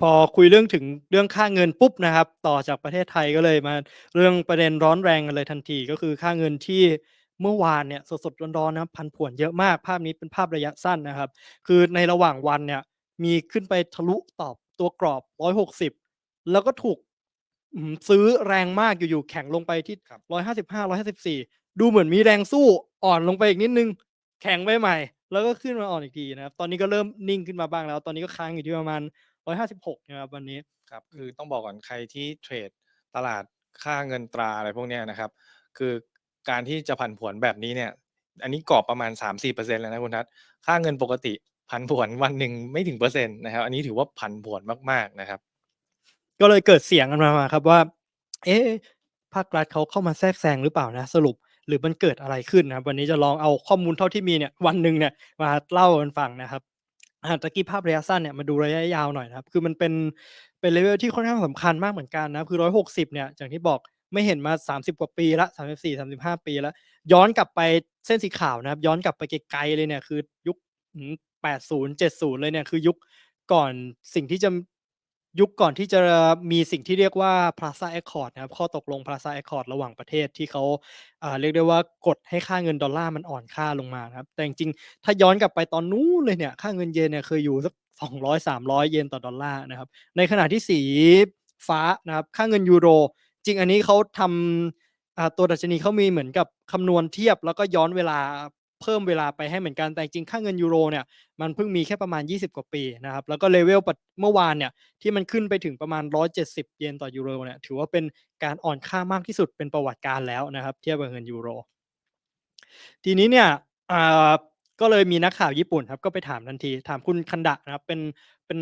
พอคุยเรื่องถึงเรื่องค่าเงินปุ๊บนะครับ ต่อจากประเทศไทยก็เลยมาเรื่องประเด็นร้อนแรงกันเลยทันที ก็คือค่าเงินที่เมื่อวานเนี่ยสดๆร้อนๆนะครับผันผวนเยอะมากภาพนี้เป็นภาพระยะสั้นนะครับ คือในระหว่างวันเนี่ยมีขึ้นไปทะลุตอบตัวกรอบ 160 แล้วก็ถูกอื้อฮือซื้อแรงมากอยู่ๆแข็งลงไปที่ครับ155 154 ดูเหมือนมีแรงสู้อ่อนลงไปอีกนิดหนึ่งแข็งไปใหม่ แล้วก็ขึ้นมาอ่อนอีกทีนะครับ ตอนนี้ก็เริ่มนิ่งขึ้นมาบ้างแล้ว ตอนนี้ก็ค้างอยู่ที่ประมาณ 156นะครับวันนี้ ครับคือต้องบอกก่อนใครที่เทรดตลาดค่าเงินตราอะไรพวกเนี้ยนะครับ คือการที่จะผันผวนแบบนี้เนี่ย อันนี้กรอบประมาณ 3-4%เลยนะคุณทัศน์ค่าเงินปกติผันผวนวันหนึ่งไม่ถึงเปอร์เซ็นต์นะครับ อันนี้ถือว่าผันผวนมากๆนะครับ ก็เลยเกิดเสียงกันมาครับว่า เอ๊ะภาครัฐเขาเข้ามาแทรกแซงหรือเปล่านะสรุปหรือมันเกิดอะไรขึ้นนะครับ วันนี้จะลองเอาข้อมูลเท่าที่มีเนี่ยวันหนึ่งเนี่ยมาเล่ากันฟังนะครับ อ่าตะกี้ภาพระยะสั้นเนี่ยมาดูระยะยาวหน่อยนะครับ คือมันเป็นเป็นเลเวลที่ค่อนข้างสำคัญมากเหมือนกันนะคือ 160 เนี่ยอย่างที่บอกไม่เห็นมา 30 กว่าปีแล้ว34-35 ปีแล้วย้อนกลับไปเส้นสีขาวนะครับ ย้อนกลับไปไกลๆเลยเนี่ยคือยุคอื้อฮือ80 70 เลยเนี่ยคือยุคก่อนสิ่งที่จะ ยุคก่อนที่จะมีสิ่งที่เรียกว่า Plaza Accord นะครับ ข้อตกลง Plaza Accord ระหว่างประเทศที่เขาเรียกได้ว่ากดให้ค่าเงินดอลลาร์มันอ่อนค่าลงมาครับ แต่จริงๆถ้าย้อนกลับไปตอนนู้นเลยเนี่ย ค่าเงินเยนเนี่ยเคยอยู่สัก200-300 เยนต่อดอลลาร์นะครับ ในขณะที่สีฟ้านะครับ ค่าเงินยูโร จริงอันนี้เขาทำตัวดัชนีเขามีเหมือนกับคำนวณเทียบแล้วก็ย้อนเวลา เพิ่มเวลาไปให้เหมือนกันแต่จริงค่าเงินยูโรเนี่ยมันเพิ่งมีแค่ประมาณ 20 กว่าปีนะครับแล้วก็ level ปัเมื่อวานเนี่ยที่มันขึ้นไปถึงประมาณ 170 เยนต่อยูโรเนี่ยถือว่าเป็นการอ่อนค่ามากที่สุดเป็นประวัติการแล้วนะครับเทียบกับเงินยูโร ทีนี้เนี่ยก็เลยมีนักข่าวญี่ปุ่นครับก็ไปถามทันที ถามคุณคันดะนะครับเป็นเป็น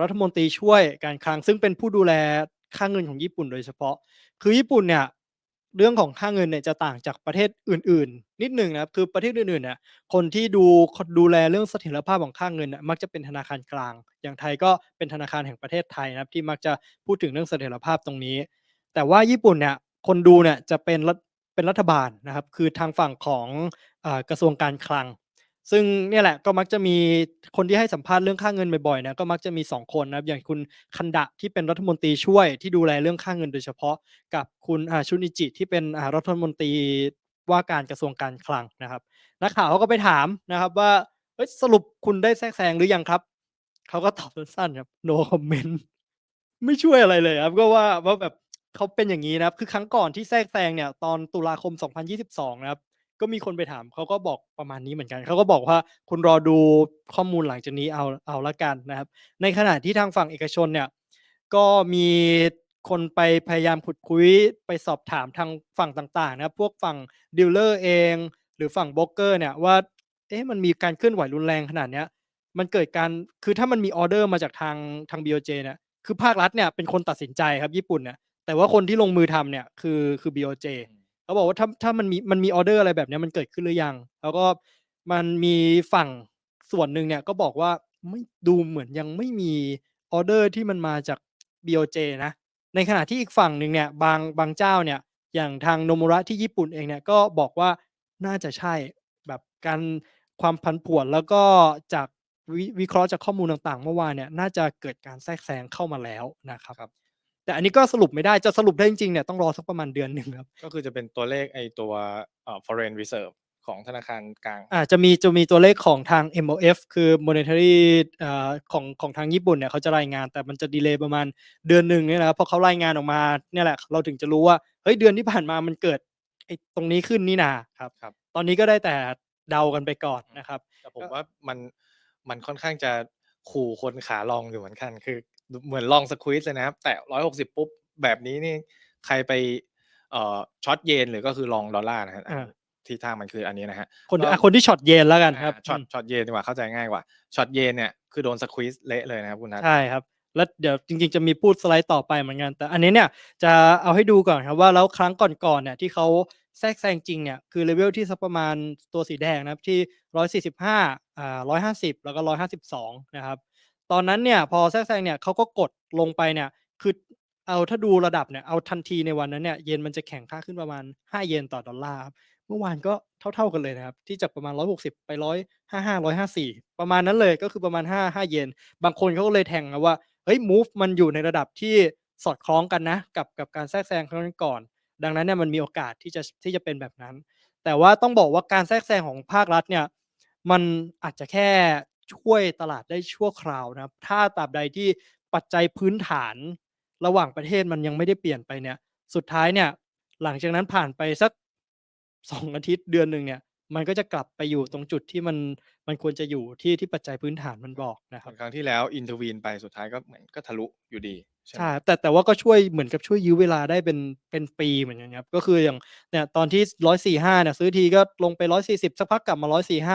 รัฐมนตรีช่วยการคลังซึ่งเป็นผู้ดูแลค่าเงินของญี่ปุ่นโดยเฉพาะ คือญี่ปุ่นเนี่ย เรื่องของค่าเงินเนี่ยจะต่างจากประเทศอื่น ๆ นิดหนึ่งนะครับคือประเทศอื่นๆเนี่ยคนที่ดูดูแลเรื่องเสถียรภาพของค่าเงินน่ยมักจะเป็นธนาคารกลาง อย่างไทยก็เป็นธนาคารแห่งประเทศไทยนะครับที่มักจะพูดถึงเรื่องเสถียรภาพตรงนี้ แต่ว่าญี่ปุ่นเนี่ยคนดูเนี่ยจะเป็นเป็นรัฐบาลนะครับ คือทางฝั่งของอกระทรวงการคลัง ซึ่งเนี่ยแหละก็มักจะมีคนที่ให้สัมภาษณ์เรื่องค่าเงินบ่อยๆนี่ยก็มักจะมี 2 คนนะครับอย่างคุณคันดะที่เป็นรัฐมนตรีช่วยที่ดูแลเรื่องค่าเงินโดยเฉพาะ กับคุณอาชุนิจิที่เป็นอ่ารัฐมนตรีว่าการกระทรวงการคลังนะครับนักข่าวเขาก็ไปถามนะครับว่าเฮ้ยสรุปคุณได้แทรกแซงหรือยังครับเขาก็ตอบสั้นๆครับ no comment ไม่ช่วยอะไรเลยครับก็ว่าว่าแบบเขาเป็นอย่างงี้นะครับ คือครั้งก่อนที่แทรกแซงเนี่ยตอนตุลาคม 2022 นะครับ ก็มีคนไปถามเขาก็บอกประมาณนี้เหมือนกันเขาก็บอกว่าคุณรอดูข้อมูลหลังจากนี้เอาเอาล้วกันนะครับ ในขณะที่ทางฝั่งเอกชนเนี่ยก็มีคนไปพยายามขุดคุยไปสอบถามทางฝั่งต่างๆนะพวกฝั่งดีลเลอร์เอง หรือฝั่งโบรกเกอร์เนี่ยว่าเอ๊ะมันมีการเคลื่อนไหวรุนแรงขนาดเนี้ยมันเกิดการคือถ้ามันมีออเดอร์มาจากทางทาง BOJ เนี่ยคือภาครัฐเนี่ยเป็นคนตัดสินใจครับญี่ปุ่นเนี่ยแต่ว่าคนที่ลงมือทำเนี่ยคือคือ BOJ อืม เขาบอกว่าถ้าถ้ามันมีมันมีออเดอร์อะไรแบบนี้มันเกิดขึ้นหรือยัง?แล้วก็มันมีฝั่งส่วนหนึ่งเนี่ยก็บอกว่าไม่ดูเหมือนยังไม่มีออเดอร์ที่มันมาจาก BOJ นะ ในขณะที่อีกฝั่งหนึ่งเนี่ยบางบางเจ้าเนี่ยอย่างทาง Nomura ที่ญี่ปุ่นเองเนี่ยก็บอกว่าน่าจะใช่แบบการความผันผวนแล้วก็จากวิวิเคราะห์จากข้อมูลต่างๆ เมื่อวานเนี่ยน่าจะเกิดการแทรกแซงเข้ามาแล้วนะครับครับ แต่อันนี้ก็สรุปไม่ได้จะสรุปได้จริงๆเนี่ยต้องรอสักประมาณเดือนหนึ่งครับก็คือจะเป็นตัวเลขไอ้ตัวเอ่อ foreign reserve ของธนาคารกลาง อ่าจะมีจะมีตัวเลขของทาง MOF คือ monetary อ่าของของทางญี่ปุ่นเนี่ยเขาจะรายงานแต่มันจะดีเลย์ประมาณเดือนหนึ่งเนี่ยนะครับพอเขารายงานออกมาเนี่ยแหละเราถึงจะรู้ว่าเฮ้ยเดือนที่ผ่านมามันเกิดไอ้ตรงนี้ขึ้นนี่นาครับครับ ตอนนี้ก็ได้แต่เดากันไปก่อนนะครับ แต่ผมก็ว่ามันมันค่อนข้างจะขู่คนขาลองอยู่เหมือนกัน คือด เหมือนลอง squeeze เลยนะครับ แตะ160ปุ๊บ แบบนี้นี่ใครไปเอ่อช็อตเยนหรือก็คือลองดอลลาร์นะครับอาทิศทางมันคืออันนี้นะครับคนก็อ่าคนที่ช็อตเยนแล้วกันครับอาช็อตอืมช็อตเยนดีกว่าเข้าใจง่ายกว่าช็อตเยนเนี่ยคือโดน squeeze เละเลยนะครับคุณนัทใช่ครับแล้วเดี๋ยวจริงๆจะมีพูดสไลด์ต่อไปเหมือนกันแต่อันนี้เนี่ยจะเอาให้ดูก่อนครับว่าแล้วครั้งก่อนๆเนี่ยที่เขาแทรกแซงจริงเนี่ยคือ level ที่สักประมาณตัวสีแดงนะครับที่ 145อ่า150 แล้วก็ 152 นะครับ ตอนนั้นเนี่ยพอแทรกแซงเนี่ยเขาก็กดลงไปเนี่ยคือเอาถ้าดูระดับเนี่ยเอาทันทีในวันนั้นเนี่ยเยนมันจะแข็งค่าขึ้นประมาณ 5 เยนต่อดอลลาร์ครับเมื่อวานก็เท่า ๆกันเลยนะครับ ที่จากประมาณ 160 ไป155 154 ประมาณนั้นเลยก็คือประมาณ 5 5 เยนบางคนเขาก็เลยแทงว่าเฮ้ยมูฟมันอยู่ในระดับที่สอดคล้องกันนะ กับกับการแทรกแซงครั้งนั้นก่อน ดังนั้นเนี่ยมันมีโอกาสที่จะที่จะเป็นแบบนั้น แต่ว่าต้องบอกว่าการแทรกแซงของภาครัฐเนี่ยมันอาจจะแค่ ช่วยตลาดได้ชั่วคราวนะครับ ถ้าตราบใดที่ปัจจัยพื้นฐานระหว่างประเทศมันยังไม่ได้เปลี่ยนไปเนี่ย สุดท้ายเนี่ย หลังจากนั้นผ่านไปสัก2อาทิตย์เดือนหนึ่งเนี่ย มันก็จะกลับไปอยู่ตรงจุดที่มันมันควรจะอยู่ที่ที่ปัจจัยพื้นฐานมันบอกนะคเหรัมืบอนครั้งที่แล้ว intervene ไปสุดท้ายก็เหมือนก็ทะลุอยู่ดีใช่ไหมใช่แต่แต่ว่าก็ช่วยเหมือนกับช่วยยื้อเวลาได้เป็นเป็นปีเหมือนกันครับก็คืออย่างเนี่ยตอนที่145เนี่ยซื้อทีก็ลงไป140สักพักกลับมา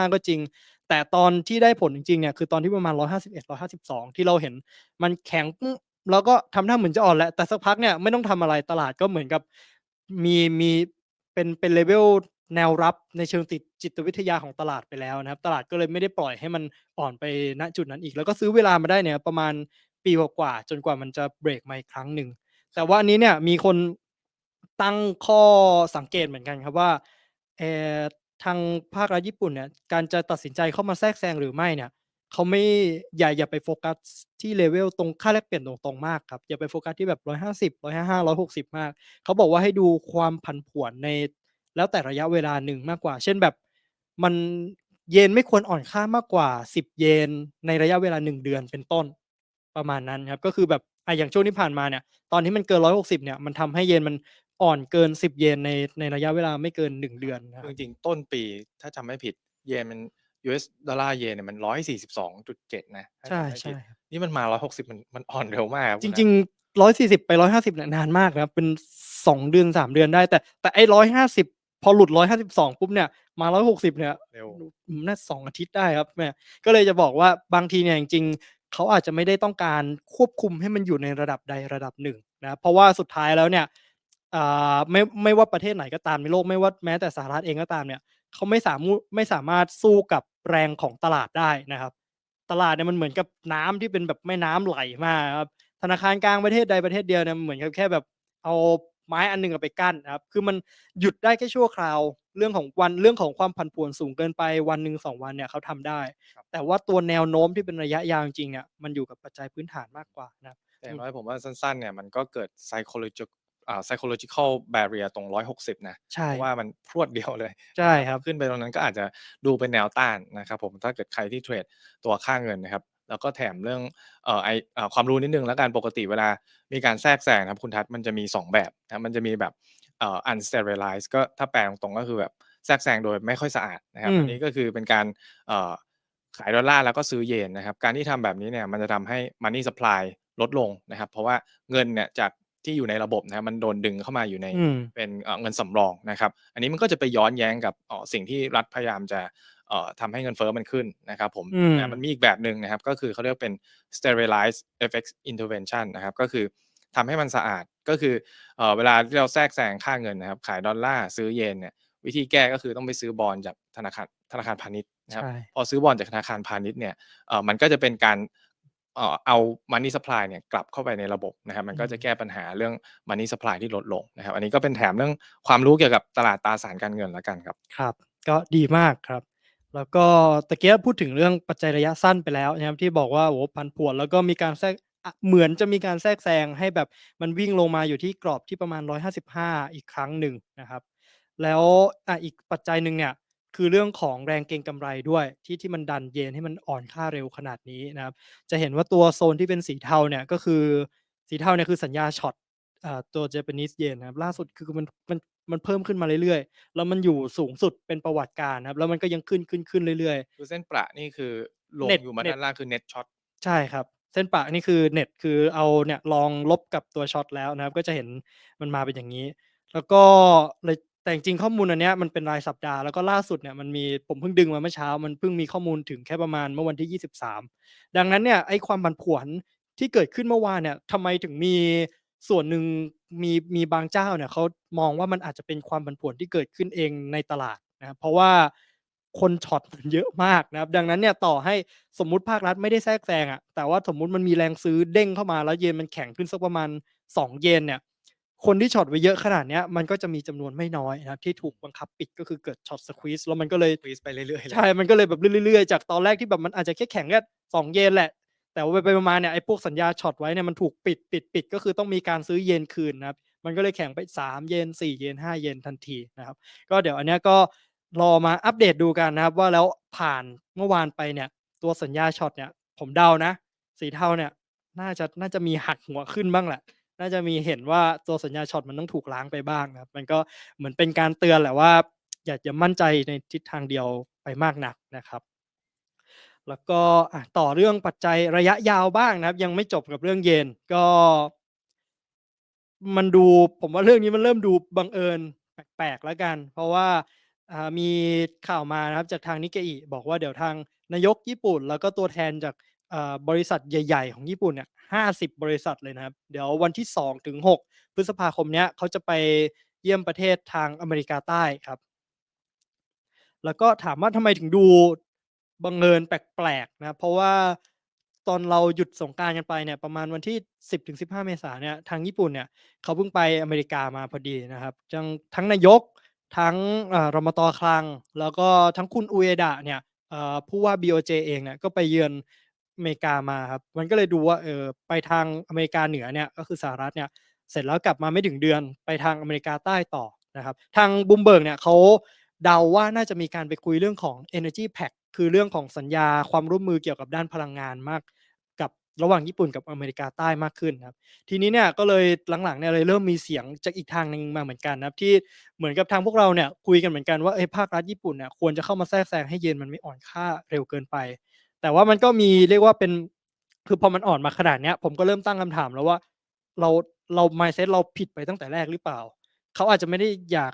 145ก็จริง แต่ตอนที่ได้ผลจริงๆเนี่ยคือตอนที่ประมาณ 151 152 ที่เราเห็นมันแข็งแล้วก็ทำท่าเหมือนจะอ่อนแล้วแต่สักพักเนี่ยไม่ต้องทำอะไรตลาดก็เหมือนกับมีมีเป็นเป็น level แนวรับในเชิงติดจิตวิทยาของตลาดไปแล้วนะครับ ตลาดก็เลยไม่ได้ปล่อยให้มันอ่อนไปณจุดนั้นอีก แล้วก็ซื้อเวลามาได้เนี่ยประมาณปีกว่าๆจนกว่ามันจะเบรกมาอีกครั้งหนึ่งแต่ว่านนี้เนี่ยมีคนตั้งข้อสังเกตเหมือนกันครับว่าเอ่อ ทางภาครัฐญี่ปุ่นเนี่ย การจะตัดสินใจเข้ามาแทรกแซงหรือไม่เนี่ย เขาไม่ อย่า อย่าไปโฟกัสที่ level ตรงค่าแลกเปลี่ยนตรงๆมากครับ อย่าไปโฟกัสที่แบบ150 155 160มาก เขาบอกว่าให้ดูความผันผวนใน แล้วแต่ระยะเวลาหนึ่งมากกว่า เช่นแบบมันเยนไม่ควรอ่อนค่ามากกว่า 10 เยนในระยะเวลา 1 เดือนเป็นต้นประมาณนั้นครับ ก็คือแบบอ่าอย่างช่วงที่ผ่านมาเนี่ย ตอนที่มันเกิน 160 เนี่ย มันทำให้เยนมัน อ่อนเกิน 10 เยนในในระยะเวลาไม่เกิน 1 เดือนนะคคืรัอบจริงๆต้นปีถ้าจำไม่ผิดเยนมัน US ดอลลาร์เยนเนี่ยมัน142.7นะถ้าใช่จำไม่ใช่ผิดครับนี่มันมา160มันมันอ่อนเร็วมากครับจคุณนัริทงๆ 140 ไป 150เนี่ยนานมากนะครับ เป็น 2 เดือน 3 เดือนได้ แต่แต่ไอ้150 พอหลุด 152 ปุ๊บเนี่ยมา 160 เนี่ยเร็ว อืมน่า2อาทิตย์ได้ครับแม่ก็เลยจะบอกว่าบางทีเนี่ยจริงๆเขาอาจจะไม่ได้ต้องการควบคุมให้มันอยู่ในระดับใดระดับหนึ่งนะครับเพราะว่าสุดท้ายแล้วเนี่ย อ่าไม่ไม่ว่าประเทศไหนก็ตามในโลกไม่ว่าแม้แต่สหรัฐเองก็ตามเนี่ยเขาไม่สามุไม่สามารถสู้กับแรงของตลาดได้นะครับ ตลาดเนี่ยมันเหมือนกับน้ำที่เป็นแบบแม่น้ำไหลมาครับธนาคารกลางประเทศใดประเทศเดียวเนี่ยเหมือนกับแค่แบบเอาไม้อันหนึ่งเอาไปกั้นนะครับ คือมันหยุดได้แค่ชั่วคราว เรื่องของวันเรื่องของความผันผวนสูงเกินไปวันหนึ่งสองวันเนี่ยเขาทำได้ครับแต่ว่าตัวแนวโน้มที่เป็นระยะยาวจริงๆเนี่ยมันอยู่กับปัจจัยพื้นฐานมากกว่านะครับแต่อย่างน้อยผมว่าสั้นๆเนี่ยมันก็เกิด psychological อ่า psychological barrier ตรง 160 นะ ใช่ เพราะว่ามันพรวดเดียวเลย ใช่ครับ ขึ้นไปตรงนั้นก็อาจจะดูเป็นแนวต้านนะครับผมถ้าเกิดใครที่เทรดตัวค่าเงินนะครับ แล้วก็แถมเรื่องเอ่อไอเอ่อความรู้นิดนึงแล้วกันปกติเวลามีการแทรกแซงนะครับคุณทัศน์มันจะมี 2 แบบนะมันจะมีแบบเอ่อ unsterilized ก็ถ้าแปลตรงๆก็คือแบบแทรกแซงโดยไม่ค่อยสะอาดนะครับอืมอันนี้ก็คือเป็นการเอ่อขายดอลลาร์แล้วก็ซื้อเยนนะครับ การที่ทำแบบนี้เนี่ยมันจะทำให้ money supply ลดลงนะครับ เพราะว่าเงินเนี่ยจาก ที่อยู่ในระบบนะครับมันโดนดึงเข้ามาอยู่ในอืมเป็นเอ่อเงินสำรองนะครับ อันนี้มันก็จะไปย้อนแย้งกับเอ่อสิ่งที่รัฐพยายามจะเอ่อทำให้เงินเฟ้อมันขึ้นนะครับผมอืมแต่มันมีอีกแบบหนึ่งนะครับ ก็คือเขาเรียกเป็น sterilized FX intervention นะครับ ก็คือทำให้มันสะอาดก็คือเอ่อเวลาที่เราแทรกแซงค่าเงินนะครับ ขายดอลลาร์ซื้อเยนเนี่ยวิธีแก้ก็คือต้องไปซื้อบอลจากธนาคารธนาคารพาณิชย์นะครับใช่พอซื้อบอลจากธนาคารพาณิชย์เนี่ยเอ่อมันก็จะเป็นการ เอ่อเอา money supply เนี่ยกลับเข้าไปในระบบนะครับมันก็จะแก้ปัญหาเรื่อง money supply ที่ลดลงนะครับอันนี้ก็เป็นแถมเรื่องความรู้เกี่ยวกับตลาดตราสารการเงินแล้วกันครับครับ ก็ดีมากครับ แล้วก็ตะเกียพูดถึงเรื่องปัจจัยระยะสั้นไปแล้วนะครับที่บอกว่าโอ้โหพันผวนแล้วก็มีการแทรกอะเหมือนจะมีการแทรกแซงให้แบบมันวิ่งลงมาอยู่ที่กรอบที่ประมาณ 155 อีกครั้งหนึ่งนะครับ แล้วอะอีกปัจจัยหนึ่งเนี่ย คือเรื่องของแรงเก็งกำไรด้วยที่ที่มันดันเยนให้มันอ่อนค่าเร็วขนาดนี้นะครับ จะเห็นว่าตัวโซนที่เป็นสีเทาเนี่ยก็คือสีเทาเนี่ยคือสัญญาช็อตอ่าตัว Japanese yen นะครับล่าสุดคือมันมันมันเพิ่มขึ้นมาเรื่อยๆ แล้วมันอยู่สูงสุดเป็นประวัติการณ์นะครับ แล้วมันก็ยังขึ้นขึ้นขึ้นเรื่อยๆคือเส้นประนี่คือลง Net อยู่มา Net ด้านล่างคือ net short ใช่ครับ เส้นปะนี่คือเน็ตคือเอาเนี่ยลองลบกับตัวช็อตแล้วนะครับ ก็จะเห็นมันมาเป็นอย่างนี้ แล้วก็เลย แต่จริงข้อมูลอันเนี้ยมันเป็นรายสัปดาห์แล้วก็ล่าสุดเนี่ยมันมีผมเพิ่งดึงมาเมื่อเช้า มันเพิ่งมีข้อมูลถึงแค่ประมาณเมื่อวันที่ 23 ดังนั้นเนี่ยไอ้ความผันผวนที่เกิดขึ้นเมื่อวานเนี่ยทำไมถึงมีส่วนหนึ่งมีมีบางเจ้าเนี่ยเขามองว่ามันอาจจะเป็นความผันผวนที่เกิดขึ้นเองในตลาดนะเพราะว่าคนช็อตมันเยอะมากนะครับ ดังนั้นเนี่ยต่อให้สมมุติภาครัฐไม่ได้แทรกแซงอะแต่ว่าสมมุติมันมีแรงซื้อเด้งเข้ามาแล้วเยนมันแข็งขึ้นสักประมาณ 2 เยนเนี่ย คนที่ช็อตไว้เยอะขนาดเนี้ยมันก็จะมีจำนวนไม่น้อยนะครับที่ถูกบังคับปิดก็คือเกิดช็อตสควีซแล้วมันก็เลย squeeze ไปเรื่อยๆเลย ใช่ มันก็เลยแบบเรื่อยๆ จากตอนแรกที่แบบมันอาจจะแค่แข็งแค่2เยนแหละ แต่ว่าไปๆมาๆเนี่ยไอ้พวกสัญญาช็อตไว้เนี่ยมันถูกปิดปิดปิดก็คือต้องมีการซื้อเยนคืนนะครับ มันก็เลยแข่งไป 3 เยน 4 เยน 5 เยนทันทีนะครับ ก็เดี๋ยวอันเนี้ยก็รอมาอัปเดตดูกันนะครับ ว่าแล้วผ่านเมื่อวานไปเนี่ยตัวสัญญาช็อตเนี่ยผมเดานะ สีเทาเนี่ยน่าจะน่าจะมีหักหัวขึ้นบ้างแหละ น่าจะมีเห็นว่าตัวสัญญาช็อตมันต้องถูกล้างไปบ้างนะครับ มันก็เหมือนเป็นการเตือนแหละว่า อย่าอย่ามั่นใจในทิศทางเดียวไปมากนักนะครับ แล้วก็ต่อเรื่องปัจจัยระยะยาวบ้างนะครับ ยังไม่จบกับเรื่องเยนก็ มันดูผมว่าเรื่องนี้มันเริ่มดูบังเอิญแปลกๆแล้วกัน เพราะว่ามีข่าวมานะครับจากทางนิกเกอิบอกว่าเดี๋ยวทางนายกญี่ปุ่น แล้วก็ตัวแทนจากบริษัทใหญ่ ๆ ของญี่ปุ่นเนี่ย ห้าสิบบริษัทเลยนะครับ เดี๋ยววันที่สองถึงหกพฤษภาคมเนี้ยเขาจะไปเยี่ยมประเทศทางอเมริกาใต้ครับ แล้วก็ถามว่าทำไมถึงดูบังเอิญแปลกๆนะเพราะว่าตอนเราหยุดสงกรานต์กันไปเนี่ยประมาณวันที่ 10-15 เมษายนเนี่ยทางญี่ปุ่นเนี่ยเขาเพิ่งไปอเมริกามาพอดีนะครับจังทั้งนายกทั้งรมตคลัง แล้วก็ทั้งคุณอุเอดะเนี่ยผู้ว่า BOJ เองเนี่ยก็ไปเยือน อเมริกามาครับ มันก็เลยดูว่าเออไปทางอเมริกาเหนือเนี่ยก็คือสหรัฐเนี่ยเสร็จแล้วกลับมาไม่ถึงเดือนไปทางอเมริกาใต้ต่อนะครับ ทางบูมเบิร์กเนี่ยเขาเดาว่าน่าจะมีการไปคุยเรื่องของ Energy Pact คือเรื่องของสัญญาความร่วมมือเกี่ยวกับด้านพลังงานมาก กับระหว่างญี่ปุ่นกับอเมริกาใต้มากขึ้นครับ ทีนี้เนี่ยก็เลยหลังๆเนี่ยเลยเริ่มมีเสียงจากอีกทางหนึ่งมาเหมือนกันนะครับที่เหมือนกับทางพวกเราเนี่ยคุยกันเหมือนกันว่าเอ้ภาครัฐญี่ปุ่นเนี่ยควรจะเข้ามาแทรกแซงให้เยนมันไม่อ่อนค่าเร็วเกินไป แต่ว่ามันก็มีเรียกว่าเป็นคือพอมันอ่อนมาขนาดเนี้ย ผมก็เริ่มตั้งคำถามแล้วว่า เราเรา mindset เราผิดไปตั้งแต่แรกหรือเปล่า เขาอาจจะไม่ได้อยาก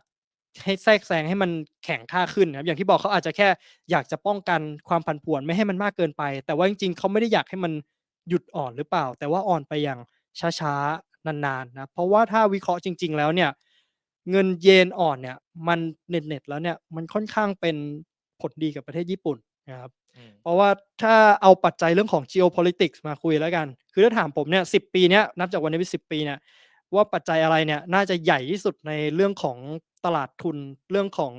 ให้แทรกแซงให้มันแข็งค่าขึ้นนะครับอย่างที่บอกเขาอาจจะแค่อยากจะป้องกันความผันผวนไม่ให้มันมากเกินไป แต่ว่าจริงๆเขาไม่ได้อยากให้มันหยุดอ่อนหรือเปล่า แต่ว่าอ่อนไปอย่างช้าๆนานๆนะเพราะว่าถ้าวิเคราะห์จริง ๆ แล้วเนี่ย เงินเยนอ่อนเนี่ย มันเน็ตๆแล้วเนี่ยมันค่อนข้างเป็นผลดีกับประเทศญี่ปุ่นนะครับ เพราะว่าถ้าเอาปัจจัยเรื่องของ geopolitics มาคุยแล้วกัน คือถ้าถามผมเนี่ยสิปีเนี้ยนับจากวันนี้เป็นสิปีเนี่ยว่าปัจจัยอะไรเนี่ยน่าจะใหญ่ที่สุดในเรื่องของตลาดทุนเรื่องของ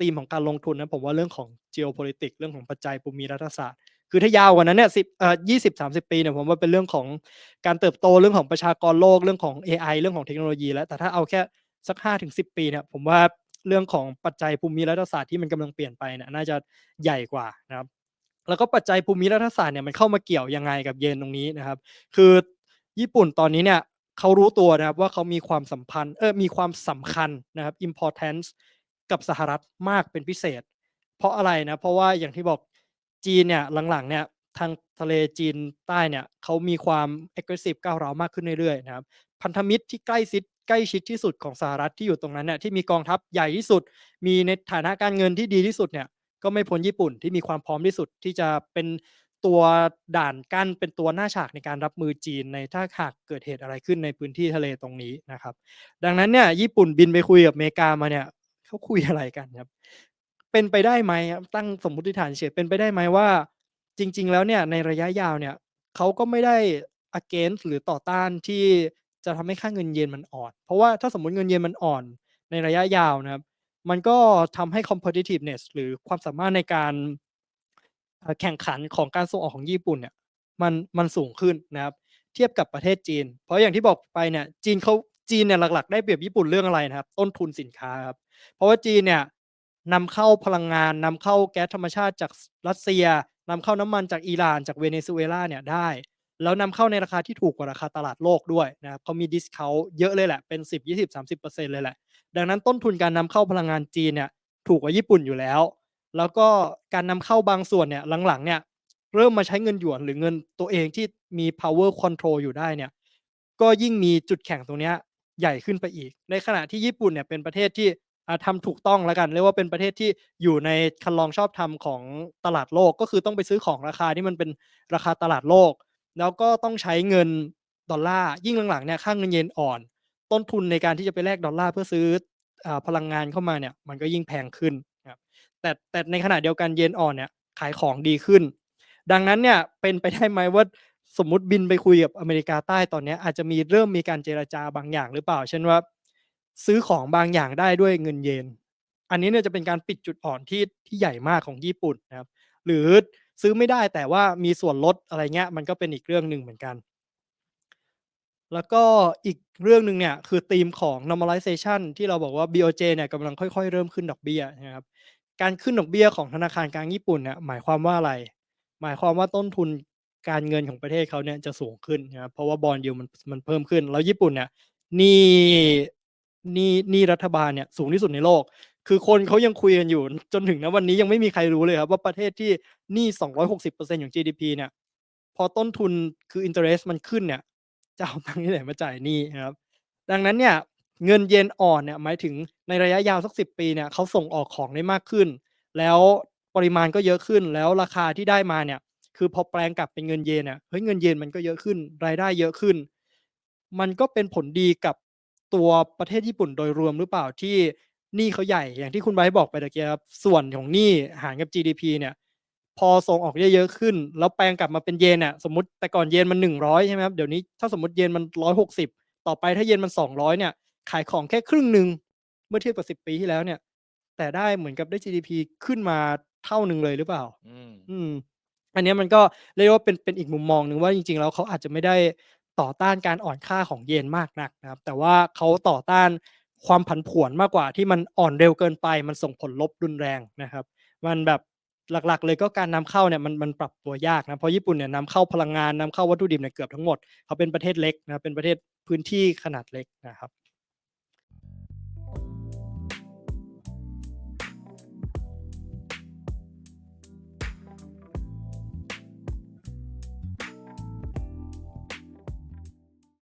ธีมของการลงทุนนะผมว่าเรื่องของ geopolitics เรื่องของปัจจัยภูมิรัฐศาสตร์ คือถ้ายาวกว่านั้นเนี่ยสิบเอ่อยี่สิบสามสิบปีเนี่ยผมว่าเป็นเรื่องของการเติบโตเรื่องของประชากรโลกเรื่องของ AI เรื่องของเทคโนโลยี แล้วแต่ถ้าเอาแค่สักห้าถึงสิบปีเนี่ยผมว่าเรื่องของปัจจัยภูมิรัฐศาสตร์ที่มันกำลังเปลี่ยนไปเนี่ยน่าจะใหญ่กว่านะครับ แล้วก็ปัจจัยภูมิรัฐศาสตร์เนี่ยมันเข้ามาเกี่ยวยังไงกับเยนตรงนี้นะครับ คือญี่ปุ่นตอนนี้เนี่ยเขารู้ตัวนะครับว่าเขามีความสัมพันธ์เออมีความสำคัญนะครับ importance กับสหรัฐมากเป็นพิเศษ เพราะอะไรนะ เพราะว่าอย่างที่บอกจีนเนี่ยหลังๆเนี่ยทางทะเลจีนใต้เนี่ยเขามีความ aggressive ก้าวร้าวมากขึ้นเรื่อยๆนะครับ พันธมิตรที่ใกล้ชิดใกล้ชิดที่สุดของสหรัฐที่อยู่ตรงนั้นเนี่ยที่มีกองทัพใหญ่ที่สุด มีในฐานะการเงินที่ดีที่สุดเนี่ย ก็ไม่พ้นญี่ปุ่นที่มีความพร้อมที่สุดที่จะเป็นตัวด่านกั้นเป็นตัวหน้าฉากในการรับมือจีนในถ้าหากเกิดเหตุอะไรขึ้นในพื้นที่ทะเลตรงนี้นะครับ ดังนั้นเนี่ยญี่ปุ่นบินไปคุยกับอเมริกามาเนี่ยเขาคุยอะไรกันครับ เป็นไปได้ไหมครับตั้งสมมติฐานเฉยเป็นไปได้ไหมว่า จริง ๆ แล้วเนี่ยในระยะยาวเนี่ยเขาก็ไม่ได้ against หรือต่อต้านที่จะทำให้ค่าเงินเยนมันอ่อน เพราะว่าถ้าสมมติเงินเยนมันอ่อนในระยะยาวนะครับ มันก็ทำให้ competitiveness หรือความสามารถในการแข่งขันของการส่งออกของญี่ปุ่นเนี่ยมันมันสูงขึ้นนะครับ เทียบกับประเทศจีน เพราะอย่างที่บอกไปเนี่ยจีนเขาจีนเนี่ยหลักๆ ได้เปรียบญี่ปุ่นเรื่องอะไรนะครับ ต้นทุนสินค้าครับเพราะว่าจีนเนี่ยนำเข้าพลังงานนำเข้าแก๊สธรรมชาติจากรัสเซียนำเข้าน้ำมันจากอิหร่านจากเวเนซุเอลาเนี่ยได้ แล้วนำเข้าในราคาที่ถูกกว่าราคาตลาดโลกด้วยนะครับเขามีดิสคาวเยอะเลยแหละเป็น 10 20 30เลยแหละ ดังนั้นต้นทุนการนำเข้าพลังงานจีนเนี่ยถูกกว่าญี่ปุ่นอยู่แล้ว แล้วก็การนำเข้าบางส่วนเนี่ยหลังๆเนี่ยเริ่มมาใช้เงินหยวนหรือเงินตัวเองที่มี power control อยู่ได้เนี่ยก็ยิ่งมีจุดแข็งตรงเนี้ยใหญ่ขึ้นไปอีก ในขณะที่ญี่ปุ่นเนี่ยเป็นประเทศที่อ่าทำถูกต้องแล้วกันเรียกว่าเป็นประเทศที่อยู่ในคันลองชอบธรรมของตลาดโลกก็คือต้องไปซื้อของราคาที่มันเป็นราคาตลาดโลก แล้วก็ต้องใช้เงินดอลลาร์ยิ่งหลังๆเนี่ยค่าเงินเยนอ่อน ต้นทุนในการที่จะไปแลกดอลลาร์เพื่อซื้ออพลังงานเข้ามาเนี่ย มันก็ยิ่งแพงขึ้นครับแต่แต่ในขณะเดียวกันเยนอ่อนเนี่ยขายของดีขึ้น ดังนั้นเนี่ยเป็นไปได้ไหมว่าสมมติบินไปคุยกับอเมริกาใต้ตอนนี้อาจจะมีเริ่มมีการเจรจาบางอย่างหรือเปล่า เช่นว่า ซื้อของบางอย่างได้ด้วยเงินเยน อันนี้เนี่ยจะเป็นการปิดจุดอ่อนที่ที่ใหญ่มากของญี่ปุ่นนะครับ หรือซื้อไม่ได้แต่ว่ามีส่วนลดอะไรเงี้ยมันก็เป็นอีกเรื่องหนึ่งเหมือนกัน แล้วก็อีกเรื่องหนึ่งเนี่ยคือธีมของ normalization ที่เราบอกว่า BOJ เนี่ยกำลังค่อยๆ เริ่มขึ้นดอกเบี้ยนะครับการขึ้นดอกเบี้ยของธนาคารกลางญี่ปุ่นเนี่ยหมายความว่าอะไร หมายความว่าต้นทุนการเงินของประเทศเขาเนี่ยจะสูงขึ้นนะครับเพราะว่าบอลยูมันมันเพิ่มขึ้น แล้วญี่ปุ่นเนี่ยหนี้หนี้หนี้รัฐบาลเนี่ยสูงที่สุดในโลก คือคนเขายังคุยกันอยู่ จนถึงณวันนี้ยังไม่มีใครรู้เลยครับว่าประเทศที่หนี้260%ของ GDP เนี่ยพอต้นทุนคือ interest มันขึ้นเนี่ย จะเอาตังค์ที่ไหนมาจ่ายหนี้นะครับ ดังนั้นเนี่ยเงินเยนอ่อนเนี่ยหมายถึงในระยะยาวสัก10ปีเนี่ยเขาส่งออกของได้มากขึ้น แล้วปริมาณก็เยอะขึ้นแล้วราคาที่ได้มาเนี่ย คือพอแปลงกลับเป็นเงินเยนเนี่ยเฮ้ยเงินเยนมันก็เยอะขึ้น รายได้เยอะขึ้น มันก็เป็นผลดีกับตัวประเทศญี่ปุ่นโดยรวมหรือเปล่าที่หนี้เขาใหญ่อย่างที่คุณไบบอกไปตะกี้ครับส่วนของหนี้หารกับ GDP เนี่ย พอส่งออกได้เยอะขึ้น แล้วแปลงกลับมาเป็นเยนอะสมมติแต่ก่อนเยนมัน100ใช่ไหมครับเดี๋ยวนี้ถ้าสมมติเยนมัน160ต่อไปถ้าเยนมัน200เนี่ย ขายของแค่ครึ่งหนึ่งเมื่อเทียบกับ10ปีที่แล้วเนี่ย แต่ได้เหมือนกับได้ GDP ขึ้นมาเท่าหนึ่งเลยหรือเปล่า อืม อืม อันเนี้ยมันก็เรียกว่าเป็นเป็นอีกมุมมองหนึ่งว่าจริงๆแล้วเขาอาจจะไม่ได้ต่อต้านการอ่อนค่าของเยนมากนักนะครับ แต่ว่าเขาต่อต้านความผันผวนมากกว่าที่มันอ่อนเร็วเกินไป มันส่งผลลบรุนแรงนะครับ มันแบบ หลักๆ เลยก็การนำเข้าเนี่ยมันมันปรับตัวยากนะเพราะญี่ปุ่นเนี่ยนำเข้าพลังงานนำเข้าวัตถุดิบเนี่ยเกือบทั้งหมดเขาเป็นประเทศเล็กนะเป็นประเทศพื้นที่ขนาดเล็กนะครับ